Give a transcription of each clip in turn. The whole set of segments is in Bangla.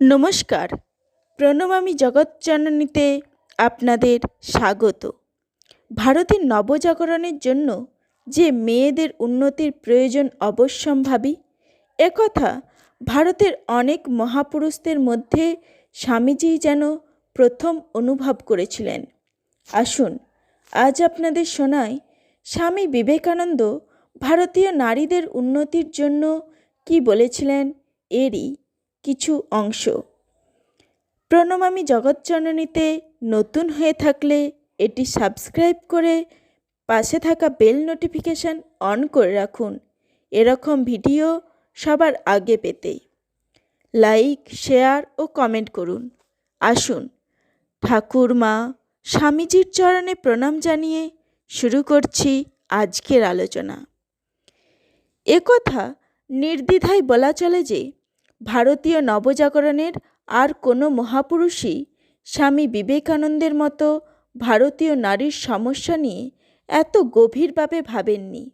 নমস্কার। প্রণমামী জগৎজননীতে আপনাদের স্বাগত। ভারতের নবজাগরণের জন্য যে মেয়েদের উন্নতির প্রয়োজন অবশ্যম্ভাবী একথা ভারতের অনেক মহাপুরুষদের মধ্যে স্বামীজিই যেন প্রথম অনুভব করেছিলেন। আসুন, আজ আপনাদের শোনায় স্বামী বিবেকানন্দ ভারতীয় নারীদের উন্নতির জন্য কি বলেছিলেন এরই কিছু অংশ। প্রণমামী জগৎজননীতে নতুন হয়ে থাকলে এটি সাবস্ক্রাইব করে পাশে থাকা বেল নোটিফিকেশান অন করে রাখুন। এরকম ভিডিও সবার আগে পেতে লাইক, শেয়ার ও কমেন্ট করুন। আসুন ঠাকুর মা স্বামীজির চরণে প্রণাম জানিয়ে শুরু করছি আজকের আলোচনা। একথা নির্দ্বিধায় বলা চলে যে ভারতীয় নবজাগরণের আর কোনো মহাপুরুষই স্বামী বিবেকানন্দের মতো ভারতীয় নারীর সমস্যা নিয়ে এত গভীরভাবে ভাবেননি।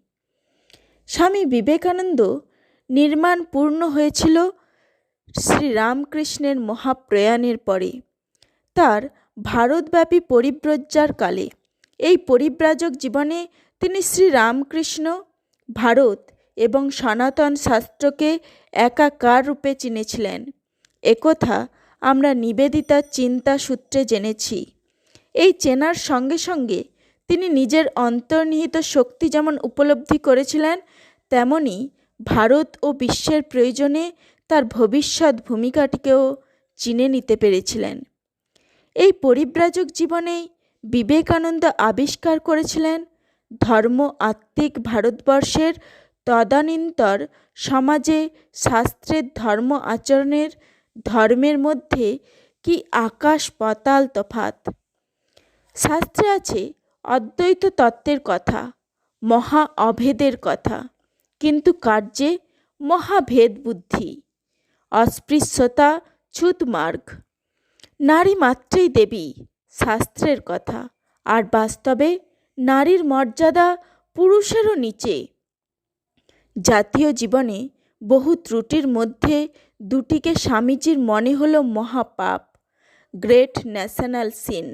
স্বামী বিবেকানন্দ নির্মাণ পূর্ণ হয়েছিল শ্রীরামকৃষ্ণের মহাপ্রয়াণের পরে। তার ভারতব্যাপী পরিব্রজ্জার কালে এই পরিব্রাজক জীবনে তিনি শ্রীরামকৃষ্ণ, ভারত এবং সনাতন শাস্ত্রকে একাকার রূপে চিনেছিলেন। একথা আমরা নিবেদিতার চিন্তা সূত্রে জেনেছি। এই চেনার সঙ্গে সঙ্গে তিনি নিজের অন্তর্নিহিত শক্তি যেমন উপলব্ধি করেছিলেন, তেমনি ভারত ও বিশ্বের প্রয়োজনে তার ভবিষ্যৎ ভূমিকাটিকেও চিনে নিতে পেরেছিলেন। এই পরিব্রাজক জীবনেই বিবেকানন্দ আবিষ্কার করেছিলেন ধর্ম আত্মিক ভারতবর্ষের তদানীন্তর সমাজে শাস্ত্রের ধর্ম আচরণের, ধর্মের মধ্যে কি আকাশ পাতাল তফাত শাস্ত্রে আছে অদ্বৈত তত্ত্বের কথা, মহা অভেদের কথা, কিন্তু কার্যে মহাভেদ বুদ্ধি, অস্পৃশ্যতা ছুতমার্গ নারী মাত্রেই দেবী, শাস্ত্রের কথা, আর বাস্তবে নারীর মর্যাদা পুরুষেরও নিচে। জাতীয় জীবনে বহু ত্রুটির মধ্যে দুটিকে স্বামীজির মনে হল মহাপাপ, গ্রেট ন্যাশনাল সিন।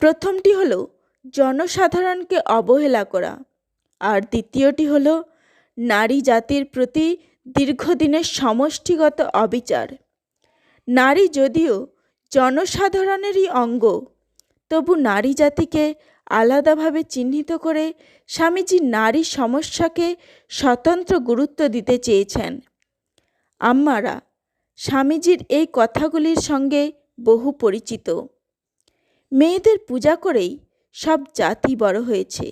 প্রথমটি হলো জনসাধারণকে অবহেলা করা আর দ্বিতীয়টি হল নারী জাতির প্রতি দীর্ঘদিনের সমষ্টিগত অবিচার। নারী যদিও জনসাধারণেরই অঙ্গ, তবু নারী জাতিকে আলাদাভাবে চিহ্নিত করে স্বামীজি নারী সমস্যাকে স্বতন্ত্র গুরুত্ব দিতে চেয়েছেন। আম্মারা, স্বামীজির এই কথাগুলির সঙ্গে বহু পরিচিত। মেয়েদের পূজা করেই সব জাতি বড় হয়েছে।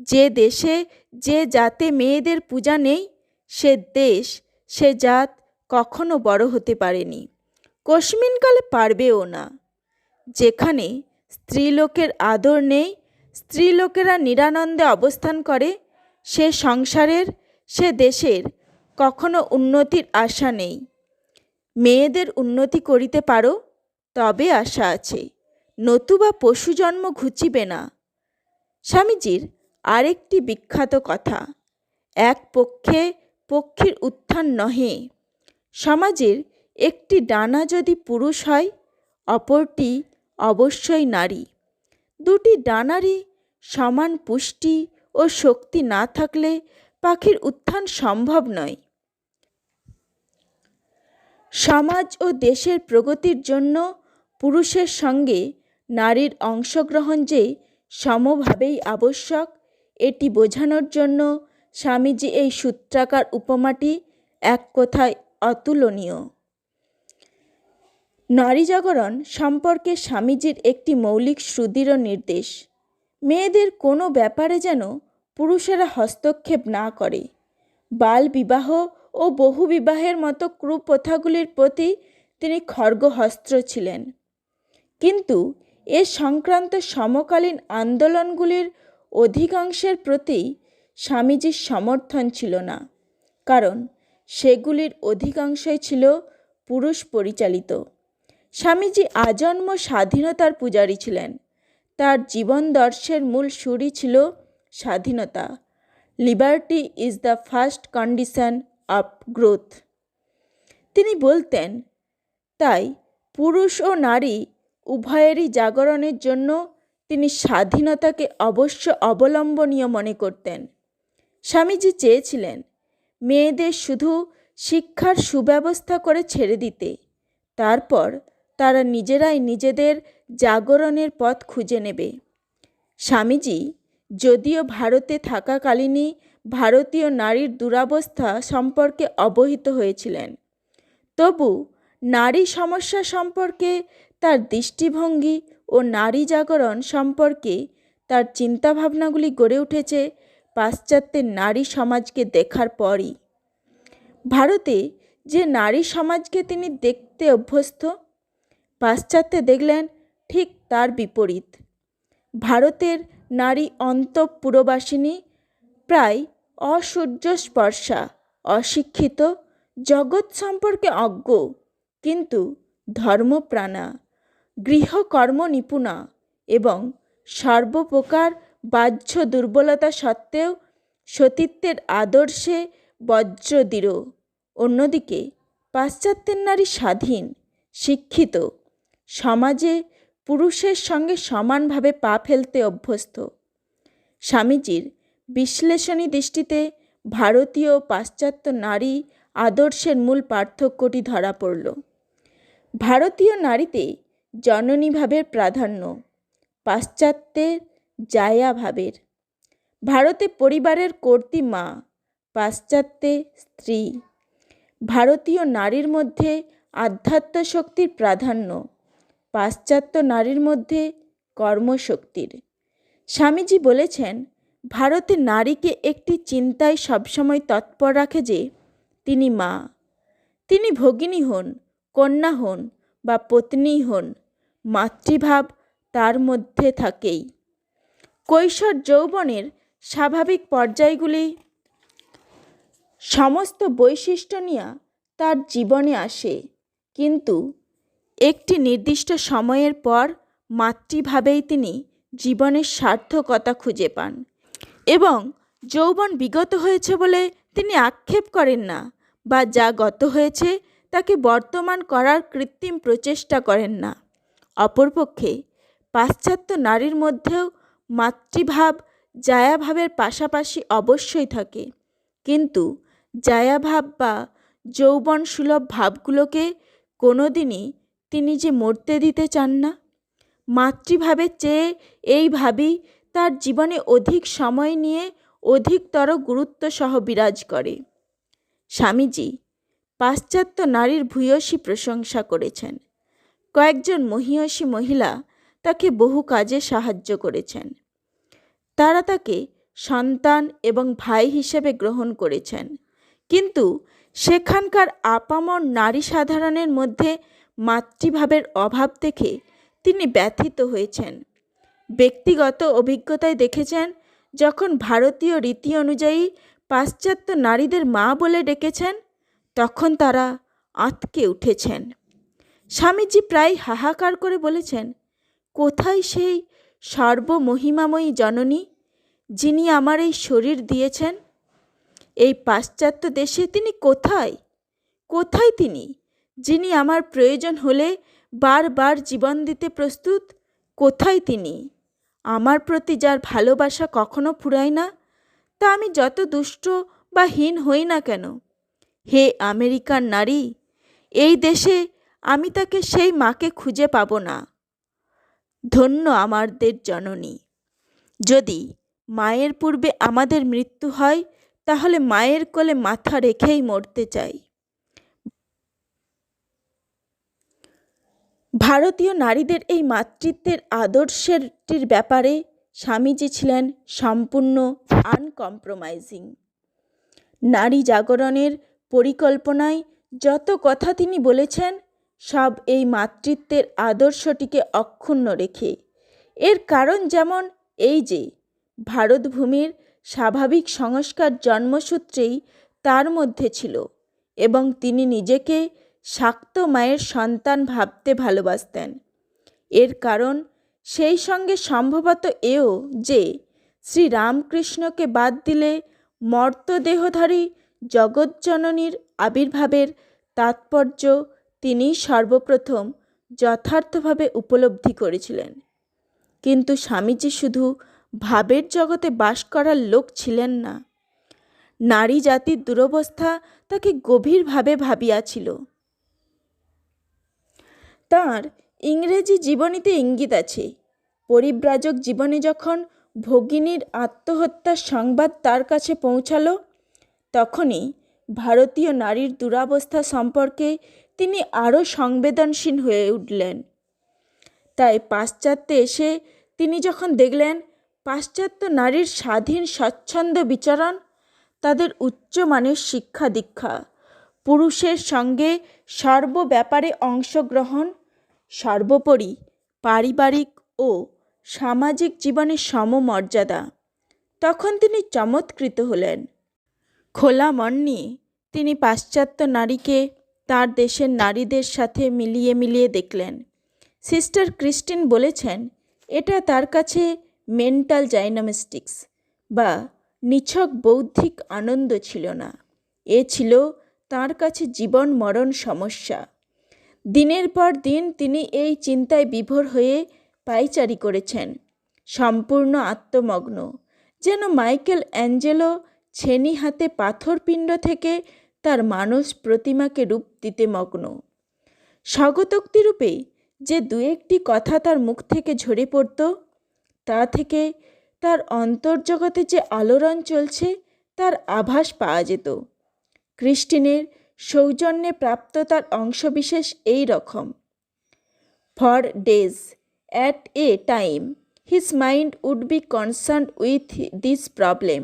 যে দেশে যে জাতে মেয়েদের পূজা নেই, সে দেশ, সে জাত কখনো বড় হতে পারেনি। কস্মিনকালে পারবেও না। যেখানে স্ত্রীলোকের আদর নেই স্ত্রীলোকেরা নিরানন্দে অবস্থান করে, সে সংসারের, সে দেশের, কখনো উন্নতির আশা নেই। মেয়েদের উন্নতি করিতে পারো, তবে আশা আছে। নতুবা পশু জন্ম ঘুচিবে না। স্বামীজির আরেকটি বিখ্যাত কথা, এক পক্ষে পক্ষীর উত্থান নহে। সমাজের একটি ডানা যদি পুরুষ হয়, অপরটি অবশ্যই নারী। দুটি ডানারই সমান পুষ্টি ও শক্তি না থাকলে পাখির উত্থান সম্ভব নয়। সমাজ ও দেশের প্রগতির জন্য পুরুষের সঙ্গে নারীর অংশগ্রহণ যে সমভাবেই আবশ্যক, এটি বোঝানোর জন্য স্বামীজি এই সূত্রাকার উপমাটি এক কথায় অতুলনীয়। নারী জাগরণ সম্পর্কে স্বামীজির একটি মৌলিক সুদৃঢ় নির্দেশ। মেয়েদের কোনো ব্যাপারে যেন পুরুষেরা হস্তক্ষেপ না করে। বাল বিবাহ ও বহু বিবাহের মতো কুপ্রথাগুলির প্রতি তিনি খর্গহস্ত্র ছিলেন। কিন্তু এ সংক্রান্ত সমকালীন আন্দোলনগুলির অধিকাংশের প্রতি স্বামীজির সমর্থন ছিল না, কারণ সেগুলির অধিকাংশই ছিল পুরুষ পরিচালিত। স্বামীজি আজন্ম স্বাধীনতার পূজারী ছিলেন। তার জীবন দর্শের মূল সুরই ছিল স্বাধীনতা। Liberty is the first condition of growth তিনি বলতেন, তাই পুরুষ ও নারী উভয়েরই জাগরণের জন্য তিনি স্বাধীনতাকে অবশ্য অবলম্বনীয় মনে করতেন। স্বামীজি চেয়েছিলেন মেয়েদের শুধু শিক্ষার সুব্যবস্থা করে ছেড়ে দিতে। তারপর তারা নিজেরাই নিজেদের জাগরণের পথ খুঁজে নেবে। স্বামীজি, যদিও ভারতে থাকাকালীনই ভারতীয় নারীর দুরাবস্থা সম্পর্কে অবহিত হয়েছিলেন, তবু নারী সমস্যা সম্পর্কে তার দৃষ্টিভঙ্গি ও নারী জাগরণ সম্পর্কে তার চিন্তাভাবনাগুলি গড়ে উঠেছে পাশ্চাত্যের নারী সমাজকে দেখার পরই। ভারতে যে নারী সমাজকে তিনি দেখতে অভ্যস্ত পাশ্চাত্যে দেখলেন ঠিক তার বিপরীত। ভারতের নারী অন্তঃপুরবাসিনী প্রায় অসূর্যস্পর্শা, অশিক্ষিত, জগৎ সম্পর্কে অজ্ঞ, কিন্তু ধর্মপ্রাণা, গৃহকর্ম নিপুণা এবং সর্বপ্রকার বাহ্য দুর্বলতা সত্ত্বেও সতীত্বের আদর্শে বজ্রদৃঢ়। অন্যদিকে পাশ্চাত্যের নারী স্বাধীন, শিক্ষিত সমাজে পুরুষের সঙ্গে সমানভাবে পা ফেলতে অভ্যস্ত। স্বামীজির বিশ্লেষণী দৃষ্টিতে ভারতীয় পাশ্চাত্য নারী আদর্শের মূল পার্থক্যটি ধরা পড়ল। ভারতীয় নারীতে জননীভাবের প্রাধান্য পাশ্চাত্যের জায়াভাবের ভারতে পরিবারের কর্তী মা, পাশ্চাত্যে স্ত্রী। ভারতীয় নারীর মধ্যে আধ্যাত্ম শক্তির প্রাধান্য পাশ্চাত্য নারীর মধ্যে কর্মশক্তির। স্বামীজি বলেছেন, ভারতে নারীকে একটি চিন্তায় সবসময় তৎপর রাখে যে, তিনি মা। তিনি ভগিনী হন, কন্যা হন বা পত্নী হন, মাতৃভাব তার মধ্যে থাকেই। কৈশোর যৌবনের স্বাভাবিক পর্যায়গুলি, সমস্ত বৈশিষ্ট্য নিয়ে তার জীবনে আসে। কিন্তু একটি নির্দিষ্ট সময়ের পর মাতৃভাবেই তিনি জীবনের সার্থকতা খুঁজে পান। এবং যৌবন বিগত হয়েছে বলে তিনি আক্ষেপ করেন না বা যা গত হয়েছে তাকে বর্তমান করার কৃত্রিম প্রচেষ্টা করেন না। অপরপক্ষে পাশ্চাত্য নারীর মধ্যেও মাতৃভাব জায়াভাবের পাশাপাশি অবশ্যই থাকে। কিন্তু জায়াভাব বা যৌবন সুলভ ভাবগুলোকে কোনোদিনই তিনি যে মরতে দিতে চান না? মাতৃভাবে চেয়ে এই ভাবই তার জীবনে অধিক সময় নিয়ে অধিকতর গুরুত্ব সহ বিরাজ করে। স্বামীজি পাশ্চাত্য নারীর ভূয়সী প্রশংসা করেছেন। কয়েকজন মহিয়সী মহিলা তাকে বহু কাজে সাহায্য করেছেন। তারা তাকে সন্তান এবং ভাই হিসেবে গ্রহণ করেছেন। কিন্তু সেখানকার আপামর নারী সাধারণের মধ্যে মাতৃভাবের অভাব দেখে তিনি ব্যথিত হয়েছেন। ব্যক্তিগত অভিজ্ঞতায় দেখেছেন, যখন ভারতীয় রীতি অনুযায়ী পাশ্চাত্য নারীদের মা বলে ডেকেছেন, তখন তারা আঁতকে উঠেছেন। স্বামীজি প্রায় হাহাকার করে বলেছেন, কোথায় সেই সর্বমহিমাময়ী জননী যিনি আমার এই শরীর দিয়েছেন? এই পাশ্চাত্য দেশে তিনি কোথায়? কোথায় তিনি? যিনি আমার প্রয়োজন হলে বারবার জীবন দিতে প্রস্তুত, কোথায় তিনি? আমার প্রতি যার ভালোবাসা কখনো ফুরায় না, তা আমি যত দুষ্ট বা হীন হই না কেন? হে আমেরিকার নারী, এই দেশে আমি তাকে সেই মাকে খুঁজে পাব না। ধন্য আমাদের জননী। যদি মায়ের পূর্বে আমাদের মৃত্যু হয়, তাহলে মায়ের কোলে মাথা রেখেই মরতে চাই। ভারতীয় নারীদের এই মাতৃত্বের আদর্শেরটির ব্যাপারে স্বামীজি ছিলেন সম্পূর্ণ আনকম্প্রোমাইজিং। নারী জাগরণের পরিকল্পনায় যত কথা তিনি বলেছেন, সব এই মাতৃত্বের আদর্শটিকে অক্ষুণ্ণ রেখে। এর কারণ যেমন এই যে, ভারতভূমির স্বাভাবিক সংস্কার জন্মসূত্রেই তার মধ্যে ছিল এবং তিনি নিজেকে শাক্ত মায়ের সন্তান ভাবতে ভালোবাসতেন। এর কারণ সেই সঙ্গে সম্ভবত এও যে শ্রী রামকৃষ্ণকে বাদ দিলে মর্তদেহধারী জগজ্জননীর আবির্ভাবের তাৎপর্য তিনি সর্বপ্রথম যথার্থভাবে উপলব্ধি করেছিলেন। কিন্তু স্বামীজি শুধু ভাবের জগতে বাস করার লোক ছিলেন না। নারী জাতির দুরবস্থা তাকে গভীরভাবে ভাবিয়াছিল। তার ইংরেজি জীবনীতে ইঙ্গিত আছে। পরিব্রাজক জীবনে যখন ভগিনীর আত্মহত্যার সংবাদ তার কাছে পৌঁছালো, তখনই ভারতীয় নারীর দুরাবস্থা সম্পর্কে তিনি আরও সংবেদনশীল হয়ে উঠলেন। তাই পাশ্চাত্যে এসে তিনি যখন দেখলেন পাশ্চাত্য নারীর স্বাধীন স্বচ্ছন্দ বিচরণ, তাদের উচ্চমানের শিক্ষা দীক্ষা, পুরুষের সঙ্গে সর্ব ব্যাপারে অংশগ্রহণ সর্বোপরি পারিবারিক ও সামাজিক জীবনের সমমর্যাদা। তখন তিনি চমৎকৃত হলেন। খোলা মন নিয়ে তিনি পাশ্চাত্য নারীকে তার দেশের নারীদের সাথে মিলিয়ে মিলিয়ে দেখলেন। সিস্টার ক্রিস্টিন বলেছেন, এটা তার কাছে মেন্টাল জাইনামিস্টিক্স বা নিছক বৌদ্ধিক আনন্দ ছিল না। এ ছিল তার কাছে জীবন মরণ সমস্যা। দিনের পর দিন তিনি এই চিন্তায় বিভোর হয়ে পাইচারি করেছেন। সম্পূর্ণ আত্মমগ্ন। যেন মাইকেল অ্যাঞ্জেলো ছেনি হাতে পাথরপিণ্ড থেকে তার মানস প্রতিমাকে রূপ দিতে মগ্ন। স্বগতোক্তিরূপে যে দু একটি কথা তার মুখ থেকে ঝরে পড়ত, তা থেকে তার অন্তর্জগতে যে আলোড়ন চলছে, তার আভাস পাওয়া যেত। ক্রিস্টিনের সৌজন্যে প্রাপ্ত তার অংশবিশেষ এই রকম। For days, at a time, his mind would be concern with this problem.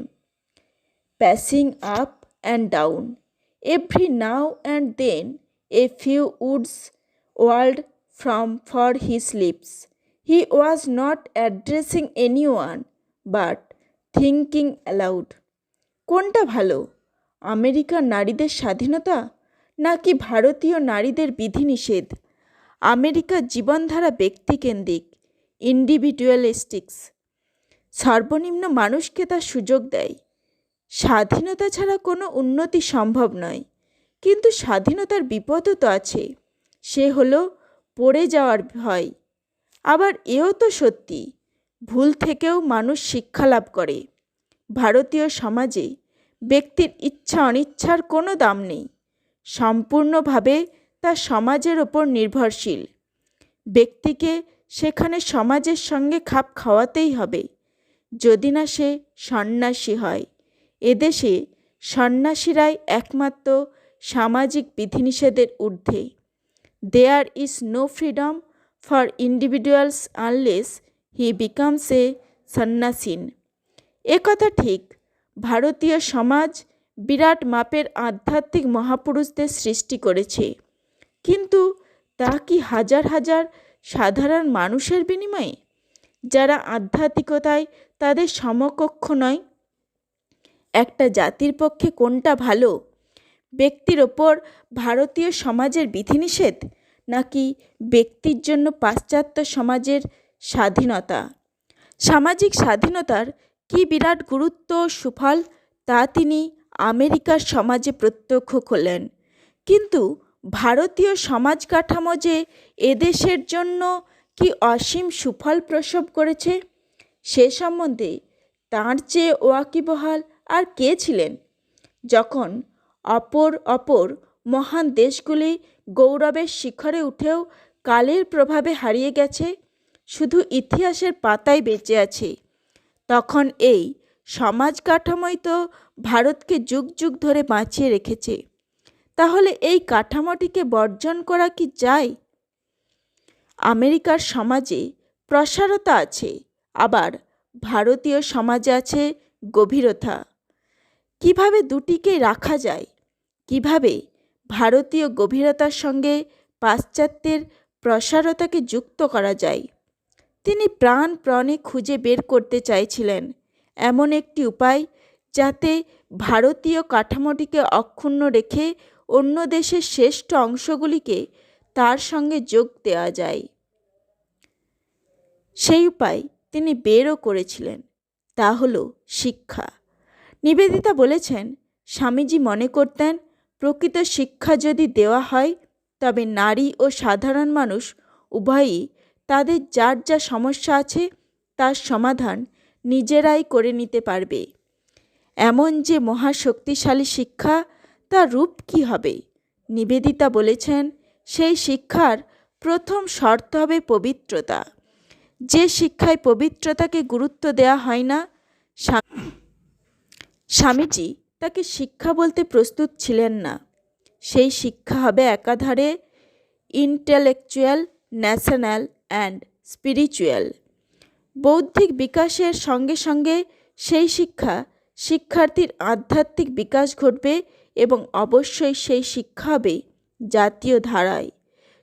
Passing up and down, every now and then, a few words would from for his lips. He was not addressing anyone but thinking aloud. কোনটা ভালো? আমেরিকার নারীদের স্বাধীনতা নাকি ভারতীয় নারীদের বিধিনিষেধ? আমেরিকার জীবনধারা ব্যক্তিকেন্দ্রিক ইন্ডিভিজুয়ালিস্টিক্স সর্বনিম্ন মানুষকে তার সুযোগ দেয়। স্বাধীনতা ছাড়া কোনো উন্নতি সম্ভব নয়, কিন্তু স্বাধীনতার বিপদও তো আছে, সে হলো পড়ে যাওয়ার ভয়। আবার এও তো সত্যি, ভুল থেকেও মানুষ শিক্ষা লাভ করে। ভারতীয় সমাজে ব্যক্তির ইচ্ছা অনিচ্ছার কোনো দাম নেই। সম্পূর্ণভাবে তা সমাজের ওপর নির্ভরশীল। ব্যক্তিকে সেখানে সমাজের সঙ্গে খাপ খাওয়াতেই হবে। যদি না সে সন্ন্যাসী হয়, এদেশে সন্ন্যাসীরাই একমাত্র সামাজিক বিধিনিষেধের ঊর্ধ্বে। There is no freedom for individuals unless he becomes a সন্ন্যাসীন এ কথা ঠিক ভারতীয় সমাজ বিরাট মাপের আধ্যাত্মিক মহাপুরুষদের সৃষ্টি করেছে। কিন্তু তা কি হাজার হাজার সাধারণ মানুষের বিনিময়ে? যারা আধ্যাত্মিকতায় তাদের সমকক্ষ নয়। একটা জাতির পক্ষে কোনটা ভালো? ব্যক্তির ওপর ভারতীয় সমাজের বিধিনিষেধ? নাকি ব্যক্তির জন্য পাশ্চাত্য সমাজের স্বাধীনতা? সামাজিক স্বাধীনতার কি বিরাট গুরুত্ব সুফল তা তিনি আমেরিকার সমাজে প্রত্যক্ষ করলেন। কিন্তু ভারতীয় সমাজ কাঠামো যে এদেশের জন্য কি অসীম সুফল প্রসব করেছে, সে সম্বন্ধে তাঁর চেয়ে ওয়াকিবহাল আর কে ছিলেন? যখন অপর অপর মহান দেশগুলি গৌরবের শিখরে উঠেও কালের প্রভাবে হারিয়ে গেছে, শুধু ইতিহাসের পাতায় বেঁচে আছে। তখন এই সমাজ কাঠামোই তো ভারতকে যুগ যুগ ধরে বাঁচিয়ে রেখেছে। তাহলে এই কাঠামোটিকে বর্জন করা কি যায়? আমেরিকার সমাজে প্রসারতা আছে, আবার ভারতীয় সমাজে আছে গভীরতা। কীভাবে দুটিকে রাখা যায়? কীভাবে ভারতীয় গভীরতার সঙ্গে পাশ্চাত্যের প্রসারতাকে যুক্ত করা যায়? তিনি প্রাণপ্রণে খুঁজে বের করতে চাইছিলেন। এমন একটি উপায় যাতে ভারতীয় কাঠামোটিকে অক্ষুণ্ণ রেখে অন্য দেশের শ্রেষ্ঠ অংশগুলিকে তার সঙ্গে যোগ দেওয়া যায়। সেই উপায় তিনি বেরও করেছিলেন। তা হল শিক্ষা। নিবেদিতা বলেছেন, স্বামীজি মনে করতেন, প্রকৃত শিক্ষা যদি দেওয়া হয়, তবে নারী ও সাধারণ মানুষ উভয়ই তাদের যার যা সমস্যা আছে, তার সমাধান নিজেরাই করে নিতে পারবে। এমন যে মহাশক্তিশালী শিক্ষা, তার রূপ কী হবে? নিবেদিতা বলেছেন, সেই শিক্ষার প্রথম শর্ত হবে পবিত্রতা। যে শিক্ষায় পবিত্রতাকে গুরুত্ব দেওয়া হয় না স্বামীজি তাকে শিক্ষা বলতে প্রস্তুত ছিলেন না। সেই শিক্ষা হবে একাধারে ইন্টেলেকচুয়াল, ন্যাশনাল অ্যান্ড স্পিরিচুয়াল বৌদ্ধিক বিকাশের সঙ্গে সঙ্গে সেই শিক্ষা শিক্ষার্থীর আধ্যাত্মিক বিকাশ ঘটবে এবং অবশ্যই সেই শিক্ষা হবে জাতীয় ধারায়।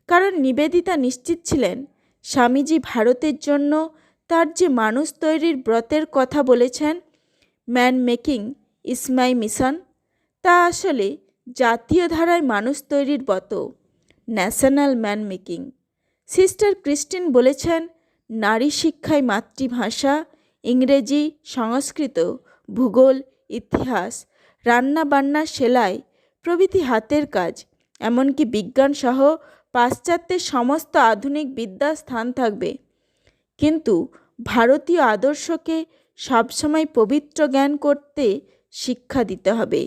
কারণ নিবেদিতা নিশ্চিত ছিলেন, স্বামীজি ভারতের জন্য তার যে মানুষ তৈরির ব্রতের কথা বলেছেন man making is my mission তা আসলে জাতীয় ধারায় মানুষ তৈরির ব্রত national man making sister Christine বলেছেন, নারী শিক্ষায় মাতৃভাষা, ইংরেজি সংস্কৃত, ভূগোল, ইতিহাস, রান্নাবান্না, সেলাই, প্রভৃতি হাতের কাজ, এমনকি বিজ্ঞানসহ পাশ্চাত্যের সমস্ত আধুনিক বিদ্যার স্থান থাকবে। কিন্তু ভারতীয় আদর্শকে সবসময় পবিত্র জ্ঞান করতে শিক্ষা দিতে হবে।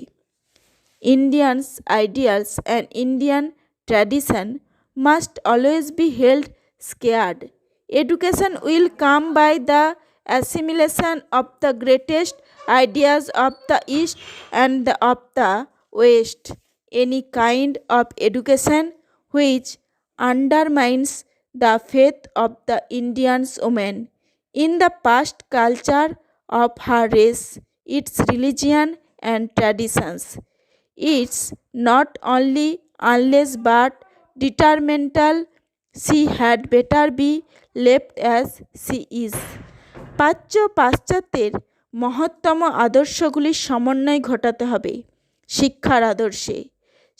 Indians ideals and Indian tradition must always be held scared. Education will come by the assimilation of the greatest ideas of the East and the, of the West. Any kind of education which undermines the faith of the Indian's woman in the past culture of her race, its religion and traditions. It's not only unless but detrimental she had better be left as she is. প্রাচ্য পাশ্চাত্যের মহত্তম আদর্শগুলির সমন্বয় ঘটাতে হবে শিক্ষার আদর্শে।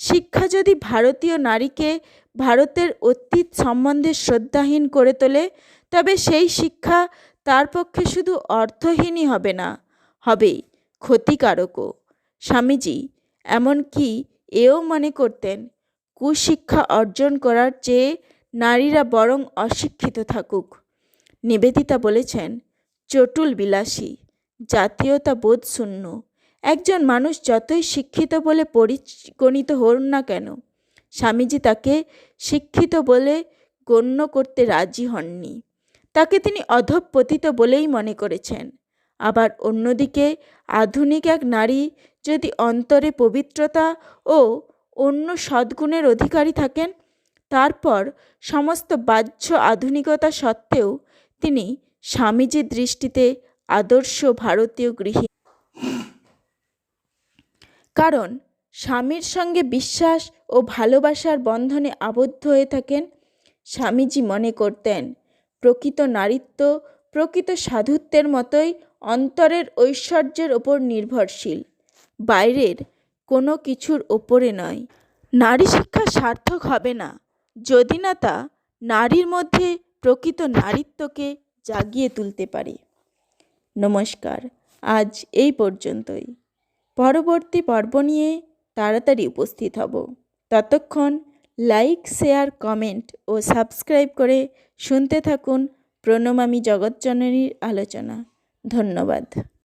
শিক্ষা যদি ভারতীয় নারীকে ভারতের অতীত সম্বন্ধে শ্রদ্ধাহীন করে তোলে, তবে সেই শিক্ষা তার পক্ষে শুধু অর্থহীনই হবে না হবে ক্ষতিকারকও। স্বামীজি এমনকি এও মনে করতেন কুশিক্ষা অর্জন করার চেয়ে নারীরা বরং অশিক্ষিত থাকুক। নিবেদিতা বলেছেন, চটুল বিলাসী, জাতীয়তা বোধ শূন্য। একজন মানুষ যতই শিক্ষিত বলে পরিগণিত হন না কেন, স্বামীজি তাকে শিক্ষিত বলে গণ্য করতে রাজি হননি। তাকে তিনি অধঃপতিত বলেই মনে করেছেন। আবার অন্যদিকে, আধুনিক এক নারী যদি অন্তরে পবিত্রতা ও অন্য সদ্গুণের অধিকারী থাকেন। তারপর সমস্ত বাহ্য আধুনিকতা সত্ত্বেও তিনি স্বামীজির দৃষ্টিতে আদর্শ ভারতীয় গৃহী। কারণ স্বামীর সঙ্গে বিশ্বাস ও ভালোবাসার বন্ধনে আবদ্ধ হয়ে থাকেন স্বামীজি মনে করতেন, প্রকৃত নারীত্ব, প্রকৃত সাধুত্বের মতোই অন্তরের ঐশ্বর্যের ওপর নির্ভরশীল। বাইরের কোনো কিছুর ওপরে নয়। নারী শিক্ষা সার্থক হবে না। যদি না তা, নারীর মধ্যে প্রকৃত নারীত্বকে জাগিয়ে তুলতে পারে। নমস্কার। আজ এই পর্যন্তই। পরবর্তী পর্ব নিয়ে তাড়াতাড়ি উপস্থিত হব। ততক্ষণ লাইক, শেয়ার, কমেন্ট ও সাবস্ক্রাইব করে শুনতে থাকুন প্রণমামী জগৎজননীর আলোচনা। ধন্যবাদ।